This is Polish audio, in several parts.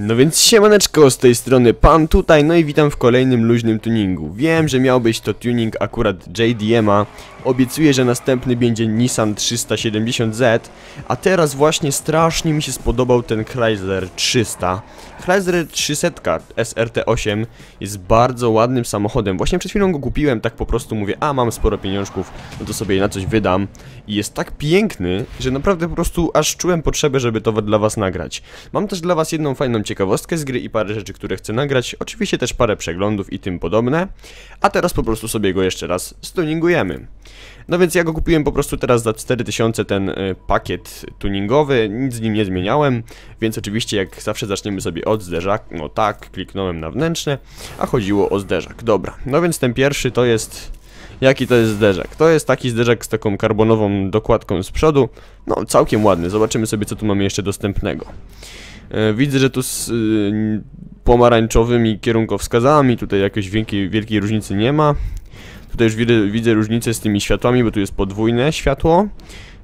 No więc siemaneczko, z tej strony Pan tutaj, no i witam w kolejnym luźnym tuningu. Wiem, że miał być to tuning akurat JDM-a, obiecuję, że następny będzie Nissan 370Z, a teraz właśnie strasznie mi się spodobał ten Chrysler 300. Chrysler 300 SRT8 jest bardzo ładnym samochodem, właśnie przed chwilą go kupiłem, tak po prostu mówię, a mam sporo pieniążków, no to sobie na coś wydam. I jest tak piękny, że naprawdę po prostu aż czułem potrzebę, żeby to dla was nagrać. Mam też dla was jedną fajną ciekawostkę z gry i parę rzeczy, które chcę nagrać, oczywiście też parę przeglądów i tym podobne. A teraz po prostu sobie go jeszcze raz stuningujemy. No więc ja go kupiłem po prostu teraz za 4000 ten y, pakiet tuningowy, nic z nim nie zmieniałem, więc oczywiście jak zawsze zaczniemy sobie od zderzak, no tak, kliknąłem na wnętrzne, a chodziło o zderzak, dobra. No więc ten pierwszy to jest... Jaki to jest zderzak? To jest taki zderzak z taką karbonową dokładką z przodu, no całkiem ładny, zobaczymy sobie co tu mamy jeszcze dostępnego. E, widzę, że tu z y, pomarańczowymi kierunkowskazami, tutaj jakiejś wielkiej, wielkiej różnicy nie ma. Tutaj już widzę, widzę różnicę z tymi światłami, bo tu jest podwójne światło.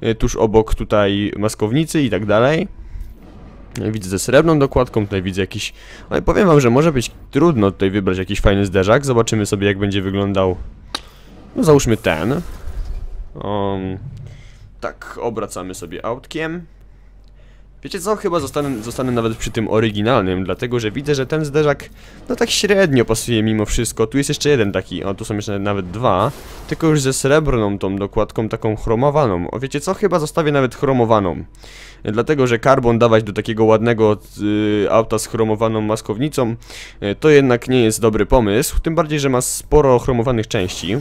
E, tuż obok tutaj maskownicy i tak dalej. E, Widzę ze srebrną dokładką, tutaj widzę jakiś... Ale powiem wam, że może być trudno tutaj wybrać jakiś fajny zderzak. Zobaczymy sobie jak będzie wyglądał... No załóżmy ten. Um, tak, obracamy sobie autkiem. Wiecie co, chyba zostanę, zostanę nawet przy tym oryginalnym, dlatego że widzę, że ten zderzak no tak średnio pasuje mimo wszystko. Tu jest jeszcze jeden taki, o tu są jeszcze nawet dwa, tylko już ze srebrną tą dokładką taką chromowaną. O wiecie co, chyba zostawię nawet chromowaną. Dlatego, że karbon dawać do takiego ładnego y, auta z chromowaną maskownicą, y, to jednak nie jest dobry pomysł, tym bardziej, że ma sporo chromowanych części.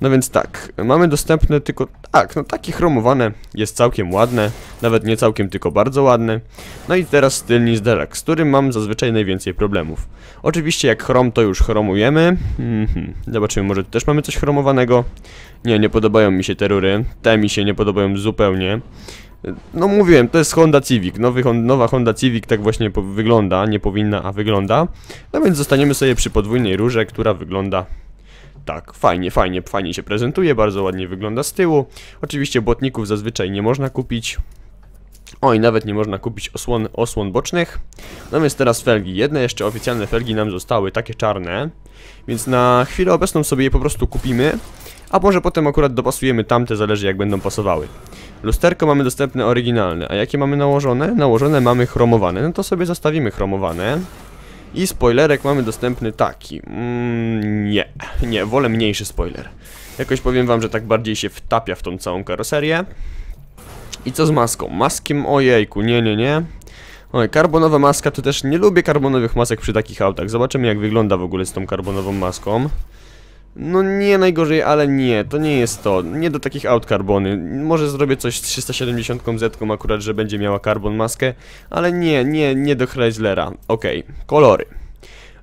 No więc tak, mamy dostępne tylko, tak, no takie chromowane, jest całkiem ładne, nawet nie całkiem, tylko bardzo ładne. No i teraz tylny zderzak, z którym mam zazwyczaj najwięcej problemów. Oczywiście jak chrom to już chromujemy, mhm. zobaczymy, może tu też mamy coś chromowanego. Nie, nie podobają mi się te rury, te mi się nie podobają zupełnie. No mówiłem, to jest Honda Civic, Nowy, nowa Honda Civic tak właśnie wygląda, nie powinna, a wygląda. No więc zostaniemy sobie przy podwójnej rurze, która wygląda tak, fajnie, fajnie, fajnie się prezentuje, bardzo ładnie wygląda z tyłu. Oczywiście błotników zazwyczaj nie można kupić. Oj, nawet nie można kupić osłon, osłon bocznych. Więc teraz felgi. Jedne jeszcze oficjalne felgi nam zostały, takie czarne. Więc na chwilę obecną sobie je po prostu kupimy. A może potem akurat dopasujemy tamte, zależy jak będą pasowały. Lusterko mamy dostępne oryginalne, a jakie mamy nałożone? Nałożone mamy chromowane, no to sobie zostawimy chromowane. I spoilerek mamy dostępny taki. Mm, nie, nie, wolę mniejszy spoiler. Jakoś powiem wam, że tak bardziej się wtapia w tą całą karoserię. I co z maską? Maskiem, ojejku, nie, nie, nie. Oj, karbonowa maska to też nie lubię karbonowych masek przy takich autach. Zobaczymy jak wygląda w ogóle z tą karbonową maską. No nie najgorzej, ale nie, to nie jest to. Nie do takich aut karbony. Może zrobię coś z 370 Z akurat, że będzie miała karbon maskę, ale nie, nie, nie do Chryslera. Okej, okay. kolory.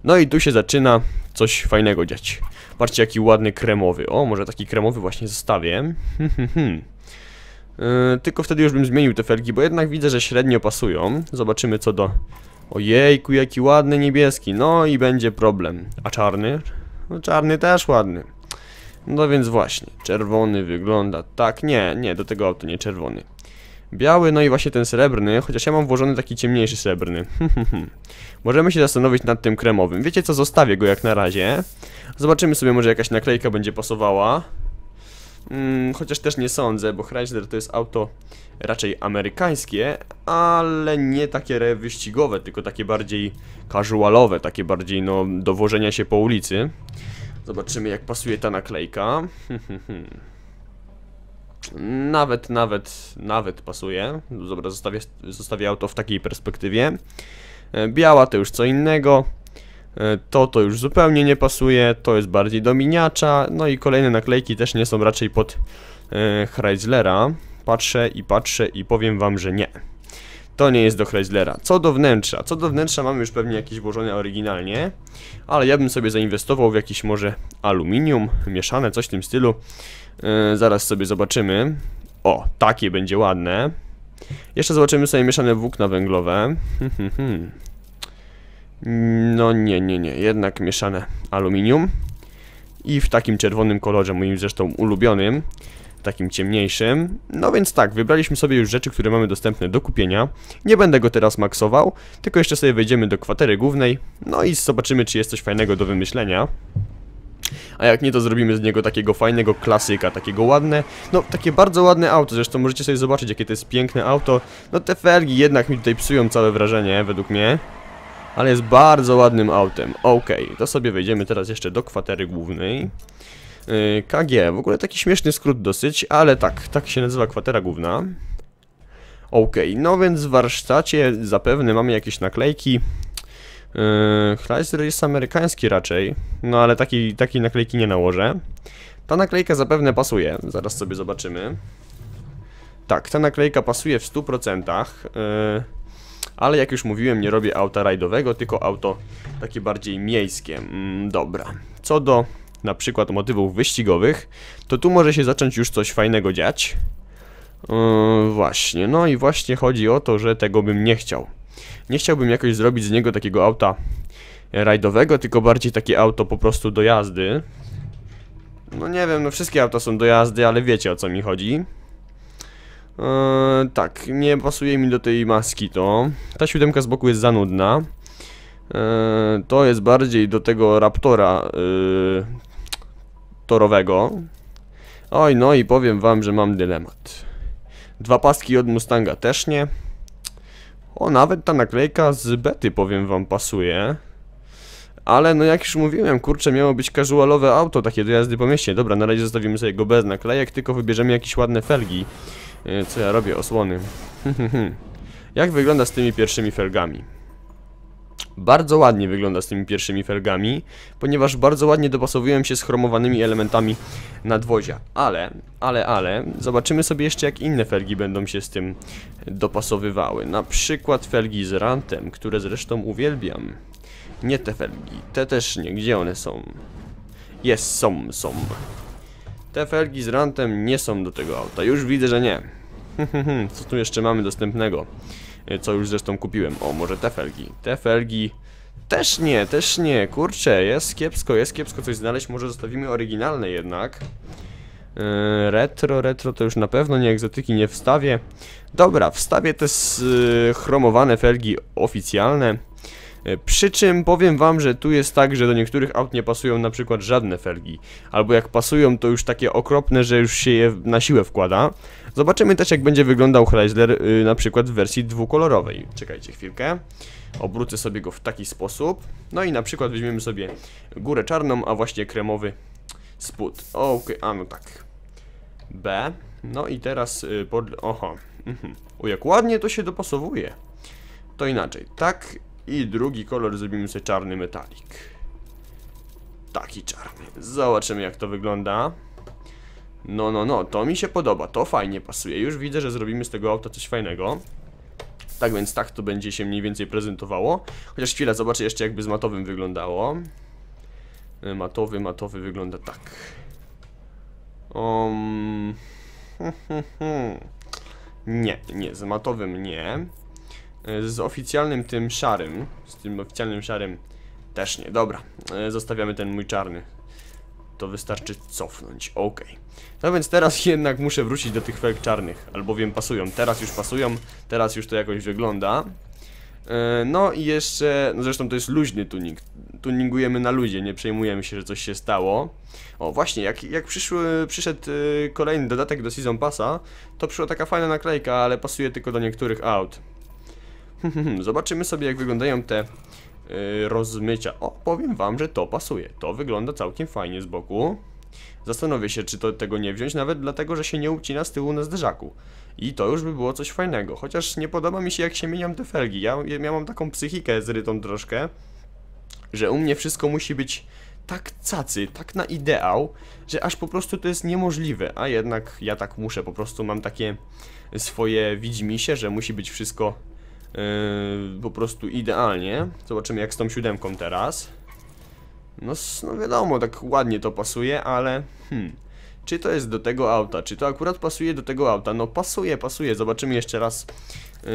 No i tu się zaczyna coś fajnego dziać. Patrzcie jaki ładny kremowy. O, może taki kremowy właśnie zostawię. yy, tylko wtedy już bym zmienił te felgi, bo jednak widzę, że średnio pasują. Zobaczymy co do... Ojejku, jaki ładny niebieski. No i będzie problem. A czarny? No czarny też ładny. No więc właśnie, czerwony wygląda tak, nie, nie, do tego auto nie czerwony. Biały, no i właśnie ten srebrny, chociaż ja mam włożony taki ciemniejszy srebrny. Możemy się zastanowić nad tym kremowym. Wiecie co, zostawię go jak na razie. Zobaczymy sobie, może jakaś naklejka będzie pasowała. Hmm, chociaż też nie sądzę, bo Chrysler to jest auto raczej amerykańskie, ale nie takie wyścigowe, tylko takie bardziej casualowe, takie bardziej no do wożenia się po ulicy. Zobaczymy jak pasuje ta naklejka. nawet, nawet, nawet pasuje. Dobra, zostawię, zostawię auto w takiej perspektywie. E, biała to już co innego. E, to to już zupełnie nie pasuje, to jest bardziej do miniacza, no i kolejne naklejki też nie są raczej pod e, Chryslera. Patrzę i patrzę i powiem wam, że nie. To nie jest do Chryslera. Co do wnętrza? Co do wnętrza mamy już pewnie jakieś włożone oryginalnie, ale ja bym sobie zainwestował w jakiś może aluminium, mieszane, coś w tym stylu. Yy, zaraz sobie zobaczymy. O, takie będzie ładne. Jeszcze zobaczymy sobie mieszane włókna węglowe. No nie, nie, nie, jednak mieszane aluminium. I w takim czerwonym kolorze, moim zresztą ulubionym. takim ciemniejszym. No więc tak, wybraliśmy sobie już rzeczy, które mamy dostępne do kupienia. Nie będę go teraz maksował, tylko jeszcze sobie wejdziemy do kwatery głównej, no i zobaczymy, czy jest coś fajnego do wymyślenia. A jak nie, to zrobimy z niego takiego fajnego klasyka, takiego ładne, no takie bardzo ładne auto, zresztą możecie sobie zobaczyć, jakie to jest piękne auto. No te felgi jednak mi tutaj psują całe wrażenie, według mnie. Ale jest bardzo ładnym autem. Okej, to sobie wejdziemy teraz jeszcze do kwatery głównej. Yy, KG, w ogóle taki śmieszny skrót dosyć, ale tak, tak się nazywa kwatera główna. Okej, no więc w warsztacie zapewne mamy jakieś naklejki. Yy, Chrysler jest amerykański raczej, no ale takiej, takiej naklejki nie nałożę. Ta naklejka zapewne pasuje, zaraz sobie zobaczymy. Tak, ta naklejka pasuje w 100%. Yy, ale jak już mówiłem, nie robię auta rajdowego, tylko auto takie bardziej miejskie. Mm, dobra. Co do na przykład motywów wyścigowych, to tu może się zacząć już coś fajnego dziać. Yy, właśnie, no i właśnie chodzi o to, że tego bym nie chciał. Nie chciałbym jakoś zrobić z niego takiego auta rajdowego, tylko bardziej takie auto po prostu do jazdy. No nie wiem, no wszystkie auta są do jazdy, ale wiecie o co mi chodzi. Eee, tak, nie pasuje mi do tej maski to. Ta siódemka z boku jest za nudna. Eee, to jest bardziej do tego Raptora eee, torowego. Oj, no i powiem wam, że mam dylemat. Dwa paski od Mustanga też nie. O, nawet ta naklejka z bety, powiem wam, pasuje. Ale no jak już mówiłem, kurczę, miało być casualowe auto, takie do jazdy po mieście. Dobra, na razie zostawimy sobie go bez naklejek, tylko wybierzemy jakieś ładne felgi. E, co ja robię? Osłony. Jak wygląda z tymi pierwszymi felgami? Bardzo ładnie wygląda z tymi pierwszymi felgami, ponieważ bardzo ładnie dopasowują się z chromowanymi elementami nadwozia. Ale, ale, ale, zobaczymy sobie jeszcze jak inne felgi będą się z tym dopasowywały. Na przykład felgi z rantem, które zresztą uwielbiam. Nie te felgi, te też nie, gdzie one są? Jest, są, są. Te felgi z rantem nie są do tego auta, już widzę, że nie. Co tu jeszcze mamy dostępnego? E, co już zresztą kupiłem. O, może te felgi. Te felgi... Też nie, też nie. Kurczę, jest kiepsko, jest kiepsko coś znaleźć. Może zostawimy oryginalne jednak. Yy, retro, retro to już na pewno nie egzotyki nie wstawię. Dobra, wstawię te yy, chromowane felgi oficjalne. E, przy czym powiem wam, że tu jest tak, że do niektórych aut nie pasują na przykład żadne felgi. Albo jak pasują, to już takie okropne, że już się je na siłę wkłada. Zobaczymy też jak będzie wyglądał Chrysler yy, na przykład w wersji dwukolorowej. Czekajcie chwilkę. Obrócę sobie go w taki sposób. No i na przykład weźmiemy sobie górę czarną, a właśnie kremowy spód. Okej, okay, a no tak. B. No i teraz yy, pod... Oho. Mhm. Jak ładnie to się dopasowuje. To inaczej. Tak i drugi kolor zrobimy sobie czarny metalik. Taki czarny. Zobaczymy jak to wygląda. No, no, no, to mi się podoba, to fajnie pasuje. Już widzę, że zrobimy z tego auta coś fajnego. Tak więc tak to będzie się mniej więcej prezentowało. Chociaż chwilę, zobaczę jeszcze jakby z matowym wyglądało. E, matowy, matowy wygląda tak. Um... Nie, nie, z matowym nie. E, z oficjalnym tym szarym, z tym oficjalnym szarym też nie. Dobra, e, zostawiamy ten mój czarny. To wystarczy cofnąć, ok. No więc teraz jednak muszę wrócić do tych felg czarnych, albowiem pasują. Teraz już pasują, teraz już to jakoś wygląda. E, no i jeszcze, no zresztą to jest luźny tuning. Tuningujemy na luzie, nie przejmujemy się, że coś się stało. O, właśnie, jak, jak przyszły, przyszedł kolejny dodatek do Season Passa, to przyszła taka fajna naklejka, ale pasuje tylko do niektórych aut. Zobaczymy sobie jak wyglądają te yy, rozmycia. O, powiem wam, że to pasuje. To wygląda całkiem fajnie z boku. Zastanowię się, czy to tego nie wziąć, nawet dlatego, że się nie ucina z tyłu na zderzaku. I to już by było coś fajnego. Chociaż nie podoba mi się, jak się mieniam te felgi. Ja, ja mam taką psychikę zrytą troszkę, że u mnie wszystko musi być tak cacy, tak na ideał, że aż po prostu to jest niemożliwe. A jednak ja tak muszę, po prostu mam takie swoje widzimisię, że musi być wszystko Yy, po prostu idealnie. Zobaczymy jak z tą siódemką teraz. No, no wiadomo, tak ładnie to pasuje, ale hmm, czy to jest do tego auta? Czy to akurat pasuje do tego auta? No pasuje, pasuje. Zobaczymy jeszcze raz yy,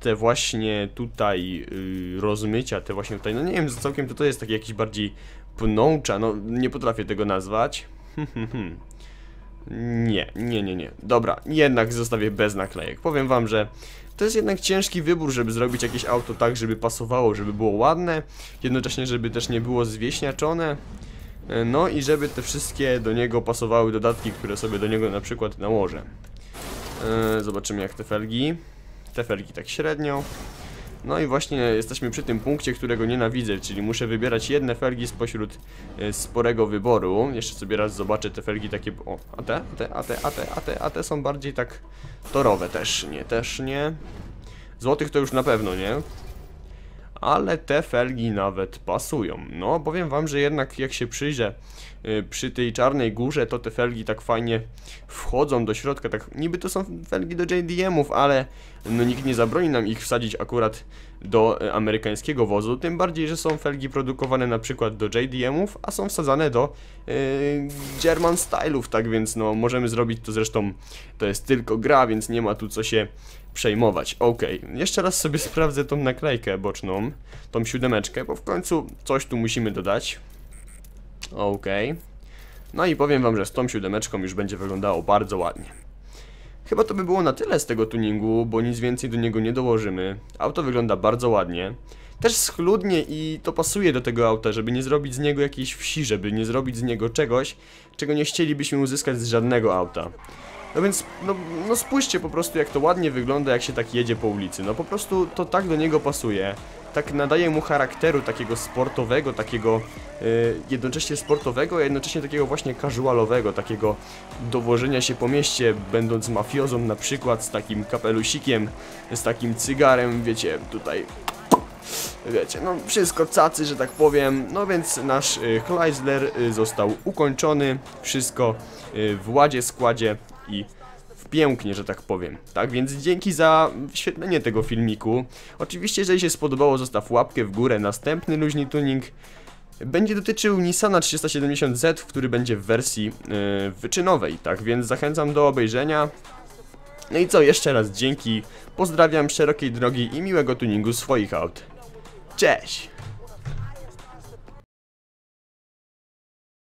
te właśnie tutaj yy, rozmycia, te właśnie tutaj, no nie wiem, całkiem to to jest taki jakiś bardziej pnącza, no nie potrafię tego nazwać. Hmm, hmm, hmm. Nie, nie, nie, nie. Dobra, jednak zostawię bez naklejek. Powiem wam, że to jest jednak ciężki wybór, żeby zrobić jakieś auto tak, żeby pasowało, żeby było ładne, jednocześnie, żeby też nie było zwieśniaczone. E, No i żeby te wszystkie do niego pasowały dodatki, które sobie do niego na przykład nałożę. E, Zobaczymy jak te felgi. Te felgi tak średnio. No i właśnie jesteśmy przy tym punkcie, którego nienawidzę, czyli muszę wybierać jedne felgi spośród e, sporego wyboru. Jeszcze sobie raz zobaczę te felgi takie... O, a te, a te, a te, a te, a te, a te są bardziej tak torowe też, nie, też nie. Złotych to już na pewno nie. Ale te felgi nawet pasują. No, powiem wam, że jednak jak się przyjrzę y, przy tej czarnej górze, to te felgi tak fajnie wchodzą do środka. Tak, niby to są felgi do JDM-ów, ale no nikt nie zabroni nam ich wsadzić akurat do y, amerykańskiego wozu. Tym bardziej, że są felgi produkowane na przykład do JDM-ów, a są wsadzane do y, German Style'ów, tak więc no możemy zrobić to zresztą. To jest tylko gra, więc nie ma tu co się przejmować. Okej, jeszcze raz sobie sprawdzę tą naklejkę boczną, tą siódemeczkę, bo w końcu coś tu musimy dodać. Okej. No i powiem wam, że z tą siódemeczką już będzie wyglądało bardzo ładnie. Chyba to by było na tyle z tego tuningu, bo nic więcej do niego nie dołożymy. Auto wygląda bardzo ładnie. Też schludnie i to pasuje do tego auta, żeby nie zrobić z niego jakiejś wsi, żeby nie zrobić z niego czegoś, czego nie chcielibyśmy uzyskać z żadnego auta. No więc, no, no spójrzcie po prostu jak to ładnie wygląda, jak się tak jedzie po ulicy. No po prostu to tak do niego pasuje. Tak nadaje mu charakteru takiego sportowego, takiego y, jednocześnie sportowego, a jednocześnie takiego właśnie casualowego, takiego dowożenia się po mieście, będąc mafiozą na przykład, z takim kapelusikiem, z takim cygarem, wiecie, tutaj wiecie, no wszystko cacy, że tak powiem. No więc nasz y, Chrysler y, został ukończony, wszystko w ładzie, składzie i pięknie, że tak powiem. Tak więc dzięki za wyświetlenie tego filmiku. Oczywiście, jeżeli się spodobało, zostaw łapkę w górę. Następny luźny tuning będzie dotyczył Nissana 370Z, który będzie w wersji yy, wyczynowej, tak więc zachęcam do obejrzenia. No i co, jeszcze raz dzięki, pozdrawiam szerokiej drogi i miłego tuningu swoich aut. Cześć!